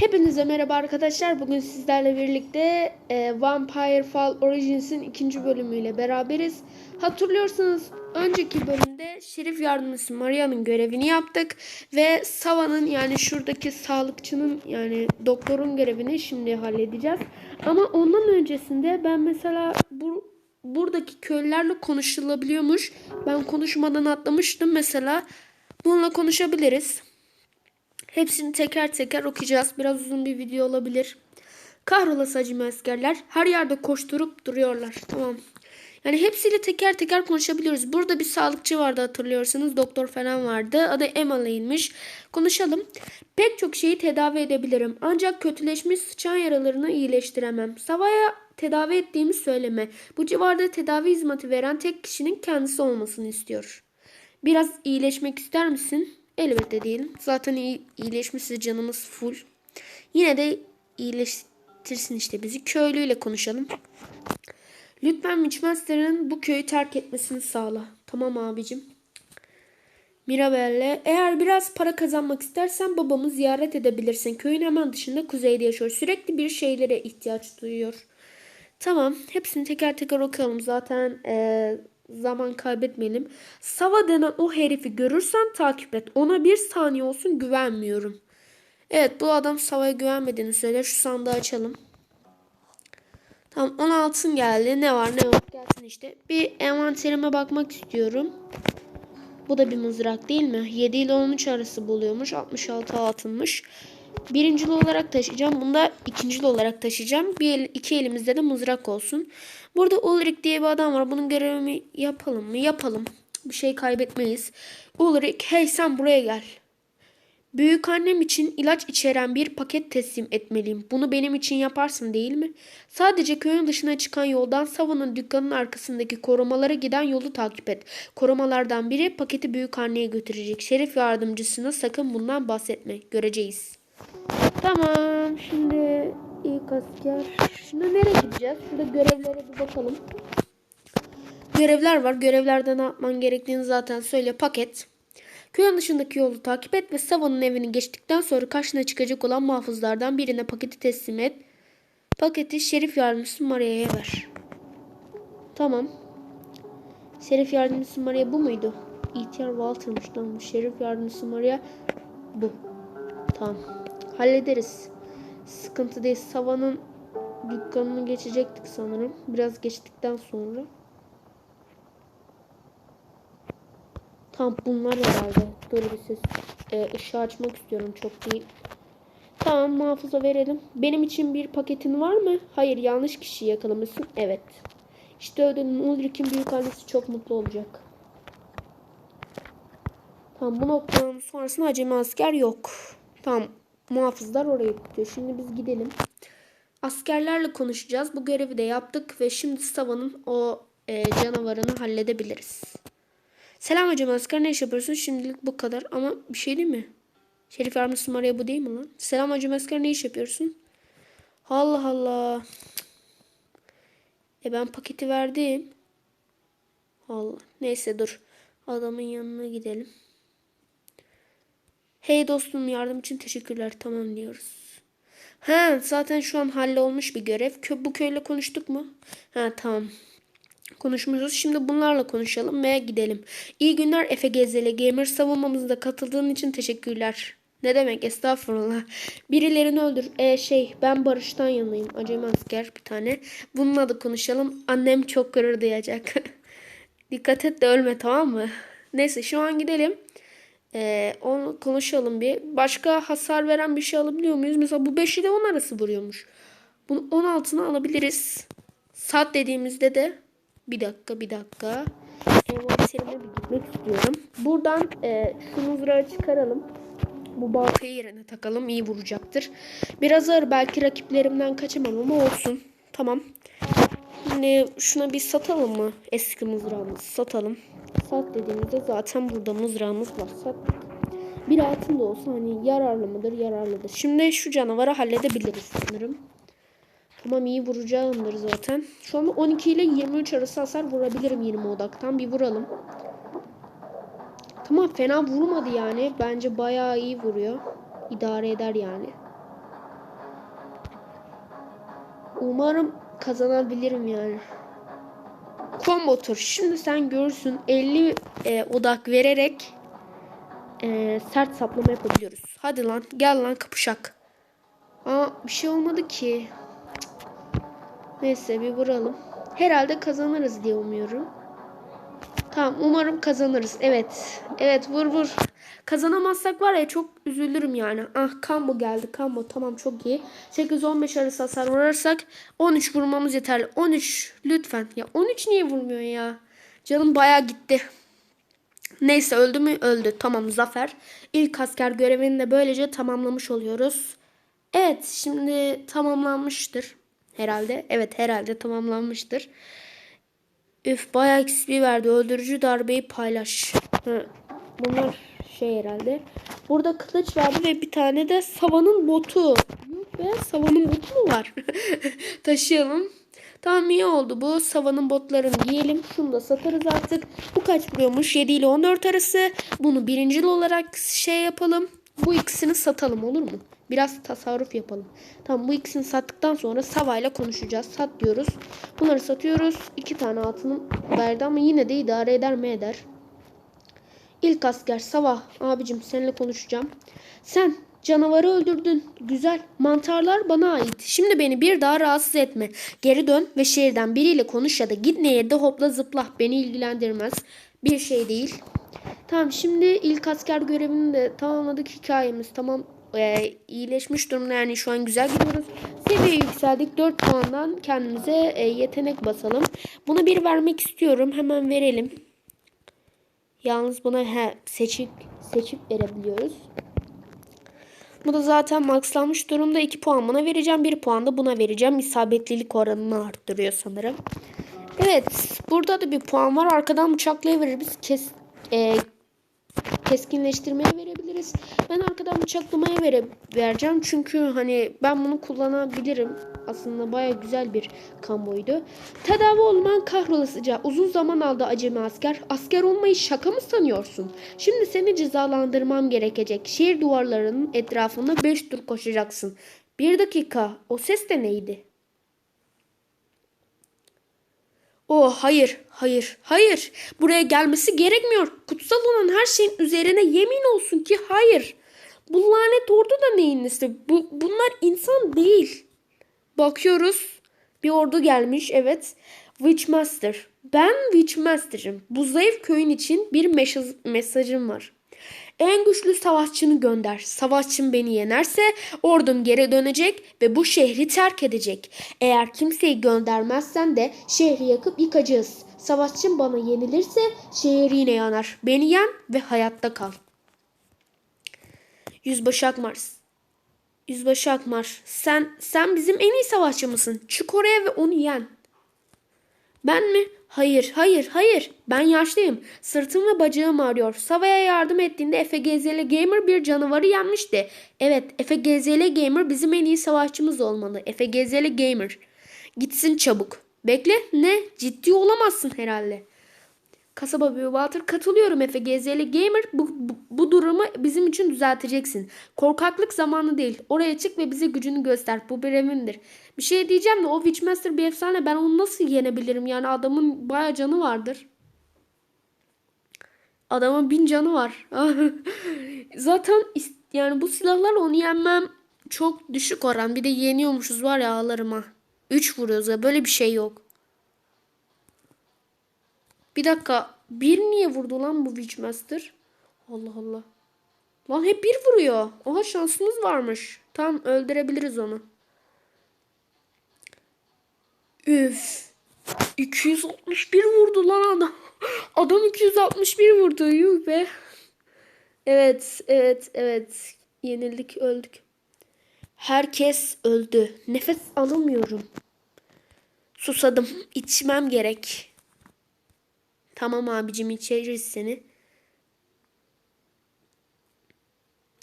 Hepinize merhaba arkadaşlar. Bugün sizlerle birlikte e, Vampire Fall Origins'in ikinci bölümüyle beraberiz. Hatırlıyorsanız önceki bölümde Şerif Yardımcısı Maria'nın görevini yaptık. Ve Sava'nın yani şuradaki sağlıkçının yani doktorun görevini şimdi halledeceğiz. Ama ondan öncesinde ben mesela bu buradaki köylülerle konuşulabiliyormuş. Ben konuşmadan atlamıştım mesela. Bununla konuşabiliriz. Hepsini teker teker okuyacağız. Biraz uzun bir video olabilir. Kahrolası acemi askerler her yerde koşturup duruyorlar. Tamam. Yani hepsiyle teker teker konuşabiliyoruz. Burada bir sağlıkçı vardı hatırlıyorsanız. Doktor falan vardı. Adı Emma'lıymış. Konuşalım. Pek çok şeyi tedavi edebilirim. Ancak kötüleşmiş sıçan yaralarını iyileştiremem. Sava'ya tedavi ettiğimi söyleme. Bu civarda tedavi hizmeti veren tek kişinin kendisi olmasını istiyor. Biraz iyileşmek ister misin? Elbette değilim. Zaten iyi, iyileşmişiz canımız full. Yine de iyileştirsin işte bizi. Köylüyle konuşalım. Lütfen Witchmaster'ın bu köyü terk etmesini sağla. Tamam abicim. Mirabelle, eğer biraz para kazanmak istersen babamı ziyaret edebilirsin. Köyün hemen dışında kuzeyde yaşıyor. Sürekli bir şeylere ihtiyaç duyuyor. Tamam. Hepsini teker teker okuyalım. Zaten eee, zaman kaybetmeyelim. Sava denen o herifi görürsen takip et. Ona bir saniye olsun güvenmiyorum. Evet bu adam Sava'ya güvenmediğini söyler. Şu sandığı açalım. Tamam 10 altın geldi. Ne var ne yok gelsin işte. Bir envanterime bakmak istiyorum. Bu da bir mızrak değil mi? 7 ile 13 arası buluyormuş. 66 altınmış. Birincili olarak taşıyacağım. Bunu da ikincili olarak taşıyacağım. Bir el, iki elimizde de mızrak olsun. Burada Ulrich diye bir adam var. Bunun görevimi yapalım mı? Yapalım. Bir şey kaybetmeyiz. Ulrich hey sen buraya gel. Büyük annem için ilaç içeren bir paket teslim etmeliyim. Bunu benim için yaparsın değil mi? Sadece köyün dışına çıkan yoldan Sava'nın dükkanının arkasındaki korumalara giden yolu takip et. Korumalardan biri paketi büyük anneye götürecek. Şerif yardımcısına sakın bundan bahsetme. Göreceğiz. Tamam. Şimdi ilk asker. Şimdi nereye gideceğiz? Şurada görevlere bir bakalım. Görevler var. Görevlerde ne yapman gerektiğini zaten söyle. Paket. Köyün dışındaki yolu takip et ve Sava'nın evini geçtikten sonra karşına çıkacak olan muhafızlardan birine paketi teslim et. Paketi Şerif Yardımcısı Maria'ya ver. Tamam. Şerif Yardımcısı Maria bu muydu? İhtiyar Walter'mış bu Şerif Yardımcısı Maria bu. Tamam. Hallederiz. Sıkıntı değil. Sava'nın dükkanını geçecektik sanırım. Biraz geçtikten sonra. Tam bunlar herhalde. Dur bir ses. Ee, ışığı açmak istiyorum çok değil. Tamam muhafıza verelim. Benim için bir paketin var mı? Hayır yanlış kişiyi yakalamışsın. Evet. İşte ödedim. Ulrich'in büyük annesi çok mutlu olacak. Tamam bu noktanın sonrasında acemi asker yok. Tamam muhafızlar oraya gidiyor. Şimdi biz gidelim. Askerlerle konuşacağız. Bu görevi de yaptık ve şimdi Sava'nın o e, canavarını halledebiliriz. Selam hocam asker ne iş yapıyorsun? Şimdilik bu kadar ama bir şey değil mi? Şerif yardımcısı Maria bu değil mi lan? Selam hocam asker ne iş yapıyorsun? Allah Allah. E ben paketi verdim. Allah. Neyse dur. Adamın yanına gidelim. Hey dostum yardım için teşekkürler. Tamam diyoruz. Ha zaten şu an hallolmuş bir görev. Kö bu köyle konuştuk mu? Ha tamam. Konuşmuşuz. Şimdi bunlarla konuşalım ve gidelim. İyi günler Efe Gezeli Gamer savunmamızda katıldığın için teşekkürler. Ne demek estağfurullah. Birilerini öldür. E şey ben Barış'tan yanayım. Acemi asker bir tane. Bununla da konuşalım. Annem çok gurur duyacak. Dikkat et de ölme tamam mı? Neyse şu an gidelim. Ee, onu konuşalım bir. Başka hasar veren bir şey alabiliyor muyuz? Mesela bu 5 ile 10 arası vuruyormuş. Bunu 16'ını alabiliriz. Saat dediğimizde de bir dakika bir dakika. Envanterime bir gitmek istiyorum. Buradan e, şu mızrağı çıkaralım. Bu baltayı yerine takalım. iyi vuracaktır. Biraz ağır belki rakiplerimden kaçamam ama olsun. Tamam. Şimdi şuna bir satalım mı? Eski mızrağımızı satalım. Sat dediğimizde zaten burada mızrağımız var. Sat. Bir altın da olsa hani yararlı mıdır? Yararlıdır. Şimdi şu canavarı halledebiliriz sanırım. Tamam iyi vuracağımdır zaten. Şu anda 12 ile 23 arası hasar vurabilirim 20 odaktan. Bir vuralım. Tamam fena vurmadı yani. Bence bayağı iyi vuruyor. İdare eder yani. Umarım kazanabilirim yani. Combo tur. Şimdi sen görürsün 50 e, odak vererek e, sert saplama yapabiliyoruz. Hadi lan gel lan kapışak. Aa bir şey olmadı ki. Neyse bir vuralım. Herhalde kazanırız diye umuyorum. Tamam umarım kazanırız. Evet. Evet vur vur. Kazanamazsak var ya çok üzülürüm yani. Ah combo geldi. Combo tamam çok iyi. 8-15 arası hasar vurarsak 13 vurmamız yeterli. 13 lütfen. Ya 13 niye vurmuyor ya? Canım baya gitti. Neyse öldü mü? Öldü. Tamam zafer. İlk asker görevini de böylece tamamlamış oluyoruz. Evet şimdi tamamlanmıştır. Herhalde. Evet herhalde tamamlanmıştır. Üf bayağı XP verdi. Öldürücü darbeyi paylaş. Hı. Bunlar şey herhalde. Burada kılıç verdi ve bir tane de savanın botu. Yok be savanın botu mu var? Taşıyalım. Tamam iyi oldu bu. Savanın botlarını giyelim. Şunu da satarız artık. Bu kaç vuruyormuş? 7 ile 14 arası. Bunu birincil olarak şey yapalım. Bu ikisini satalım olur mu? Biraz tasarruf yapalım. Tamam bu ikisini sattıktan sonra Sava ile konuşacağız. Sat diyoruz. Bunları satıyoruz. İki tane altınım verdi ama yine de idare eder mi eder. İlk asker Sava abicim seninle konuşacağım. Sen canavarı öldürdün. Güzel. Mantarlar bana ait. Şimdi beni bir daha rahatsız etme. Geri dön ve şehirden biriyle konuş ya da git nehirde hopla zıpla. Beni ilgilendirmez. Bir şey değil. Tamam şimdi ilk asker görevini de tamamladık hikayemiz. Tamam e, iyileşmiş durumda yani şu an güzel gidiyoruz. Seviye yükseldik. 4 puandan kendimize e, yetenek basalım. Buna bir vermek istiyorum. Hemen verelim. Yalnız buna he, seçip seçip verebiliyoruz. Bu da zaten maxlanmış durumda. 2 puan buna vereceğim. 1 puan da buna vereceğim. İsabetlilik oranını arttırıyor sanırım. Evet. Burada da bir puan var. Arkadan bıçaklayıveririz. Kes, e, keskinleştirmeye verebiliriz. Ben arkadan bıçaklamaya vere, vereceğim. Çünkü hani ben bunu kullanabilirim. Aslında baya güzel bir kamboydu. Tedavi olman kahrolasıca uzun zaman aldı acemi asker. Asker olmayı şaka mı sanıyorsun? Şimdi seni cezalandırmam gerekecek. Şehir duvarlarının etrafında 5 tur koşacaksın. Bir dakika. O ses de neydi? Oh hayır, hayır, hayır. Buraya gelmesi gerekmiyor. Kutsal olan her şeyin üzerine yemin olsun ki hayır. Bu lanet ordu da neyin nesi? Bu, bunlar insan değil. Bakıyoruz. Bir ordu gelmiş evet. Witchmaster. Ben Witchmaster'ım. Bu zayıf köyün için bir mesaj, mesajım var. En güçlü savaşçını gönder. Savaşçım beni yenerse ordum geri dönecek ve bu şehri terk edecek. Eğer kimseyi göndermezsen de şehri yakıp yıkacağız. Savaşçım bana yenilirse şehir yine yanar. Beni yen ve hayatta kal. Yüzbaşı Akmar. Yüzbaşı Akmar. Sen, sen bizim en iyi savaşçımızsın. Çık oraya ve onu yen. Ben mi? Hayır, hayır, hayır. Ben yaşlıyım. Sırtım ve bacağım ağrıyor. Sava'ya yardım ettiğinde Efe GZL Gamer bir canavarı yenmişti. Evet, Efe GZL Gamer bizim en iyi savaşçımız olmalı. Efe GZL Gamer. Gitsin çabuk. Bekle, ne? Ciddi olamazsın herhalde. Kasaba Büyü Walter katılıyorum Efe GZL Gamer. Bu, bu, bu durumu bizim için düzelteceksin. Korkaklık zamanı değil. Oraya çık ve bize gücünü göster. Bu bir evindir. Bir şey diyeceğim de o Witchmaster bir efsane. Ben onu nasıl yenebilirim? Yani adamın baya canı vardır. Adamın bin canı var. Zaten yani bu silahlarla onu yenmem çok düşük oran. Bir de yeniyormuşuz var ya ağlarıma. 3 vuruyoruz ya böyle bir şey yok. Bir dakika. Bir niye vurdu lan bu Witchmaster? Allah Allah. Lan hep bir vuruyor. Oha şansımız varmış. Tamam öldürebiliriz onu. Üf. 261 vurdu lan adam. Adam 261 vurdu. Yuh be. Evet, evet, evet. Yenildik, öldük. Herkes öldü. Nefes alamıyorum. Susadım. İçmem gerek. Tamam abicim içeriz seni.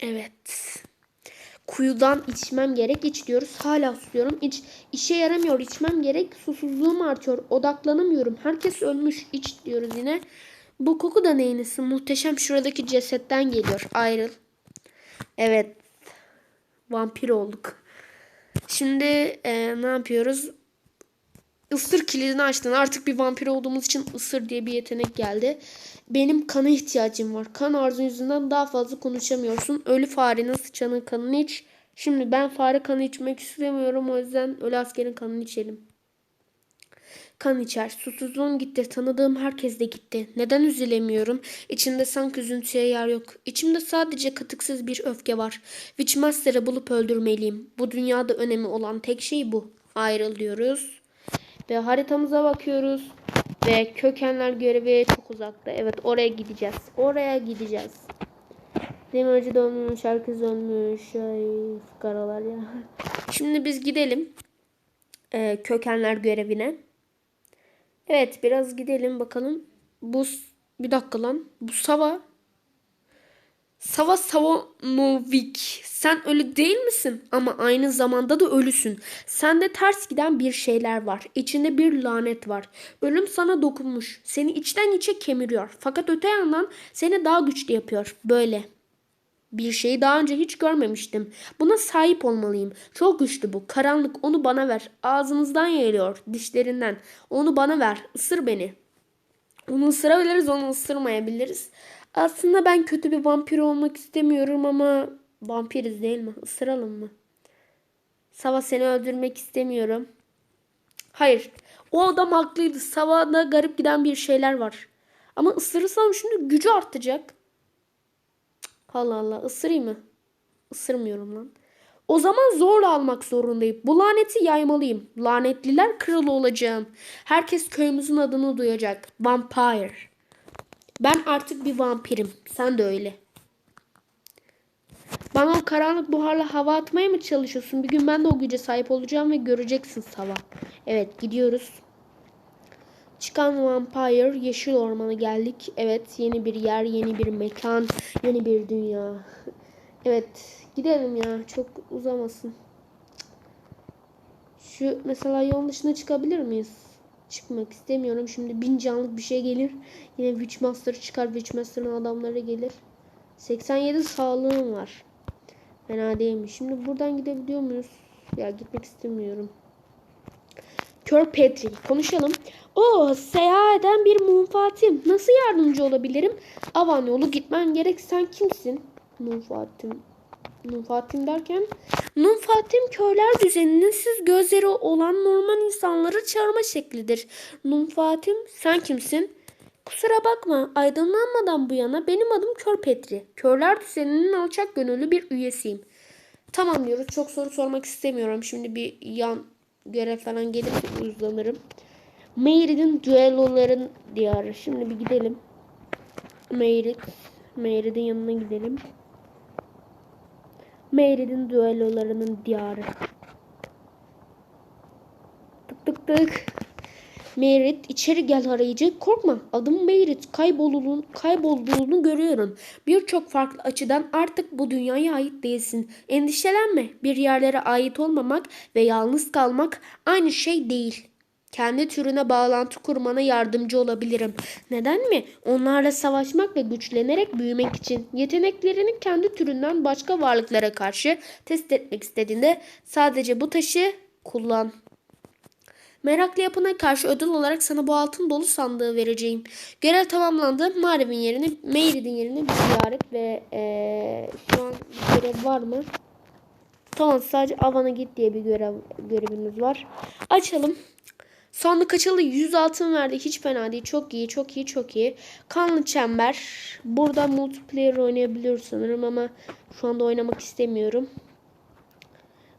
Evet. Kuyudan içmem gerek. İç diyoruz. Hala susuyorum. İç. İşe yaramıyor. İçmem gerek. Susuzluğum artıyor. Odaklanamıyorum. Herkes ölmüş. İç diyoruz yine. Bu koku da neyin nesi? Muhteşem şuradaki cesetten geliyor. Ayrıl. Evet. Vampir olduk. Şimdi e, ne yapıyoruz? Isır kilidini açtın. Artık bir vampir olduğumuz için ısır diye bir yetenek geldi. Benim kana ihtiyacım var. Kan arzun yüzünden daha fazla konuşamıyorsun. Ölü farenin sıçanın kanını iç. Şimdi ben fare kanı içmek istemiyorum. O yüzden ölü askerin kanını içelim. Kan içer. Susuzluğum gitti. Tanıdığım herkes de gitti. Neden üzülemiyorum? İçimde sanki üzüntüye yer yok. İçimde sadece katıksız bir öfke var. Witchmaster'ı bulup öldürmeliyim. Bu dünyada önemi olan tek şey bu. Ayrılıyoruz. Ve haritamıza bakıyoruz. Ve kökenler görevi çok uzakta. Evet oraya gideceğiz. Oraya gideceğiz. Demirci dönmüş, herkes dönmüş. Ay fukaralar ya. Şimdi biz gidelim. Ee, kökenler görevine. Evet biraz gidelim bakalım. Bu bir dakika lan. Bu Sava. Sava Savanovic. Sen ölü değil misin? Ama aynı zamanda da ölüsün. Sende ters giden bir şeyler var. İçinde bir lanet var. Ölüm sana dokunmuş. Seni içten içe kemiriyor. Fakat öte yandan seni daha güçlü yapıyor. Böyle. Bir şeyi daha önce hiç görmemiştim. Buna sahip olmalıyım. Çok güçlü bu. Karanlık onu bana ver. Ağzınızdan yayılıyor. Dişlerinden. Onu bana ver. Isır beni. Onu ısırabiliriz, onu ısırmayabiliriz. Aslında ben kötü bir vampir olmak istemiyorum ama vampiriz değil mi? Isıralım mı? Sava seni öldürmek istemiyorum. Hayır. O adam haklıydı. Sava'da garip giden bir şeyler var. Ama ısırırsam şimdi gücü artacak. Allah Allah ısırayım mı? Isırmıyorum lan. O zaman zorla almak zorundayım. Bu laneti yaymalıyım. Lanetliler kralı olacağım. Herkes köyümüzün adını duyacak. Vampire. Ben artık bir vampirim. Sen de öyle. Bana o karanlık buharla hava atmaya mı çalışıyorsun? Bir gün ben de o güce sahip olacağım ve göreceksin Sava. Evet gidiyoruz. Çıkan Vampire Yeşil Orman'a geldik. Evet yeni bir yer, yeni bir mekan, yeni bir dünya. Evet gidelim ya çok uzamasın. Şu mesela yolun dışına çıkabilir miyiz? Çıkmak istemiyorum. Şimdi bin canlık bir şey gelir. Yine Witchmaster çıkar. Witchmaster'ın adamları gelir. 87 sağlığım var. Fena değilmiş. Şimdi buradan gidebiliyor muyuz? Ya gitmek istemiyorum. Kör Petri. Konuşalım. O seyahat eden bir munfatim. Nasıl yardımcı olabilirim? Avan yolu gitmen gerek. Sen kimsin? Munfatim. Munfatim derken? Numfatim körler düzeninin siz gözleri olan normal insanları çağırma şeklidir. Numfatim sen kimsin? Kusura bakma aydınlanmadan bu yana benim adım Kör Petri. Körler düzeninin alçak gönüllü bir üyesiyim. Tamam diyoruz. Çok soru sormak istemiyorum. Şimdi bir yan görev falan gelirse uzlanırım. Meyrid'in düelloların diyarı. Şimdi bir gidelim. Meyrid. Meyrid'in yanına gidelim. Meyrid'in düellolarının diyarı. Tık tık tık. Meyrit içeri gel arayıcı. Korkma adım Meyrit. Kaybolduğunu, kaybolduğunu görüyorum. Birçok farklı açıdan artık bu dünyaya ait değilsin. Endişelenme. Bir yerlere ait olmamak ve yalnız kalmak aynı şey değil. Kendi türüne bağlantı kurmana yardımcı olabilirim. Neden mi? Onlarla savaşmak ve güçlenerek büyümek için yeteneklerini kendi türünden başka varlıklara karşı test etmek istediğinde sadece bu taşı kullan. Meraklı yapına karşı ödül olarak sana bu altın dolu sandığı vereceğim. Görev tamamlandı. Mağrib'in yerini, Meyrid'in yerini bir ziyaret ve ee, şu an bir görev var mı? Tamam sadece Avan'a git diye bir görev görevimiz var. Açalım. Sandık açıldı. 100 altın verdi. Hiç fena değil. Çok iyi, çok iyi, çok iyi. Kanlı çember. Burada multiplayer oynayabiliyoruz sanırım ama şu anda oynamak istemiyorum.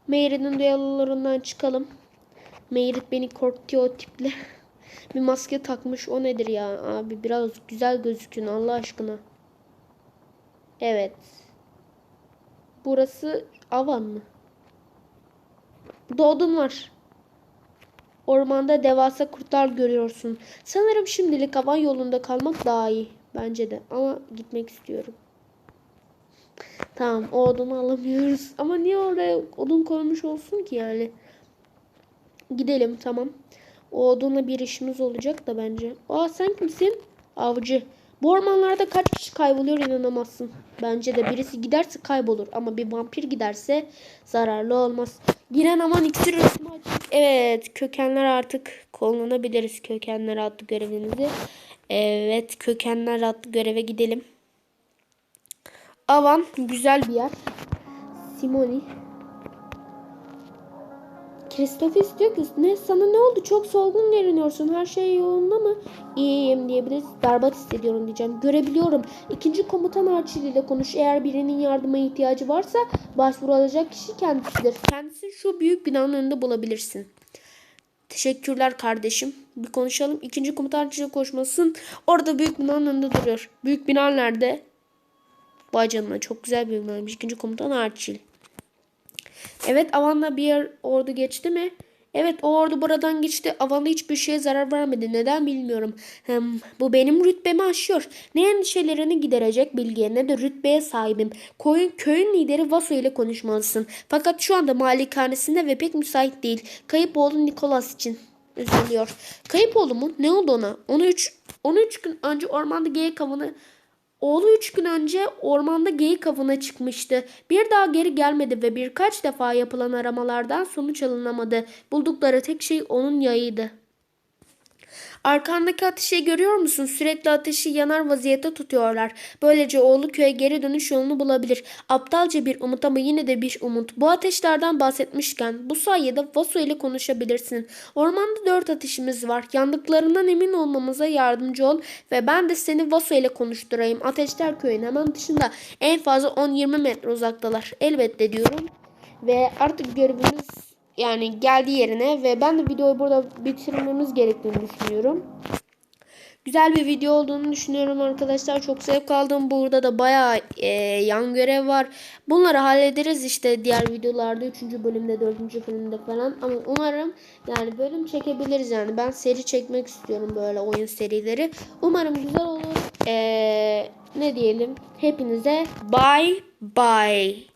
Meyrid'in duyarlılığından çıkalım. Meyrit beni korkutuyor o tiple. bir maske takmış. O nedir ya? Abi biraz güzel gözükün Allah aşkına. Evet. Burası avan mı? Burada odun var. Ormanda devasa kurtlar görüyorsun. Sanırım şimdilik avan yolunda kalmak daha iyi. Bence de. Ama gitmek istiyorum. Tamam o odunu alamıyoruz. Ama niye oraya odun koymuş olsun ki yani? Gidelim tamam. O odunla bir işimiz olacak da bence. Aa sen kimsin? Avcı. Bu ormanlarda kaç kişi kayboluyor inanamazsın. Bence de birisi giderse kaybolur ama bir vampir giderse zararlı olmaz. Giren aman iksir üretimi. Evet kökenler artık kullanabiliriz kökenler adlı görevimizi. Evet kökenler adlı göreve gidelim. Avan güzel bir yer. Simoni. Kristofis diyor ki ne sana ne oldu çok solgun görünüyorsun her şey yolunda mı? İyiyim diyebiliriz. Berbat hissediyorum diyeceğim. Görebiliyorum. İkinci komutan Archie ile konuş. Eğer birinin yardıma ihtiyacı varsa başvuru alacak kişi kendisidir. Kendisi şu büyük binanın önünde bulabilirsin. Teşekkürler kardeşim. Bir konuşalım. İkinci komutan Archie ile koşmasın. Orada büyük binanın önünde duruyor. Büyük bina nerede? Vay çok güzel bir binaymış. İkinci komutan Archie. Evet Avan'la bir yer ordu geçti mi? Evet o ordu buradan geçti. Avan'a hiçbir şeye zarar vermedi. Neden bilmiyorum. Hem, bu benim rütbemi aşıyor. Ne endişelerini giderecek bilgiye ne de rütbeye sahibim. Koyun, köyün lideri Vaso ile konuşmalısın. Fakat şu anda malikanesinde ve pek müsait değil. Kayıp oğlu Nikolas için üzülüyor. Kayıp oğlu mu? Ne oldu ona? Onu üç, onu üç gün önce ormanda geyik avını Oğlu üç gün önce ormanda geyik avına çıkmıştı. Bir daha geri gelmedi ve birkaç defa yapılan aramalardan sonuç alınamadı. Buldukları tek şey onun yayıydı. Arkandaki ateşi görüyor musun? Sürekli ateşi yanar vaziyette tutuyorlar. Böylece oğlu köye geri dönüş yolunu bulabilir. Aptalca bir umut ama yine de bir umut. Bu ateşlerden bahsetmişken bu sayede Vaso ile konuşabilirsin. Ormanda dört ateşimiz var. Yandıklarından emin olmamıza yardımcı ol ve ben de seni Vaso ile konuşturayım. Ateşler köyün hemen dışında en fazla 10-20 metre uzaktalar. Elbette diyorum. Ve artık görevimiz yani geldiği yerine ve ben de videoyu burada bitirmemiz gerektiğini düşünüyorum. Güzel bir video olduğunu düşünüyorum arkadaşlar. Çok zevk aldım. Burada da bayağı e, yan görev var. Bunları hallederiz işte diğer videolarda. 3. bölümde, 4. bölümde falan. Ama umarım yani bölüm çekebiliriz yani. Ben seri çekmek istiyorum böyle oyun serileri. Umarım güzel olur. E, ne diyelim? Hepinize bye bye.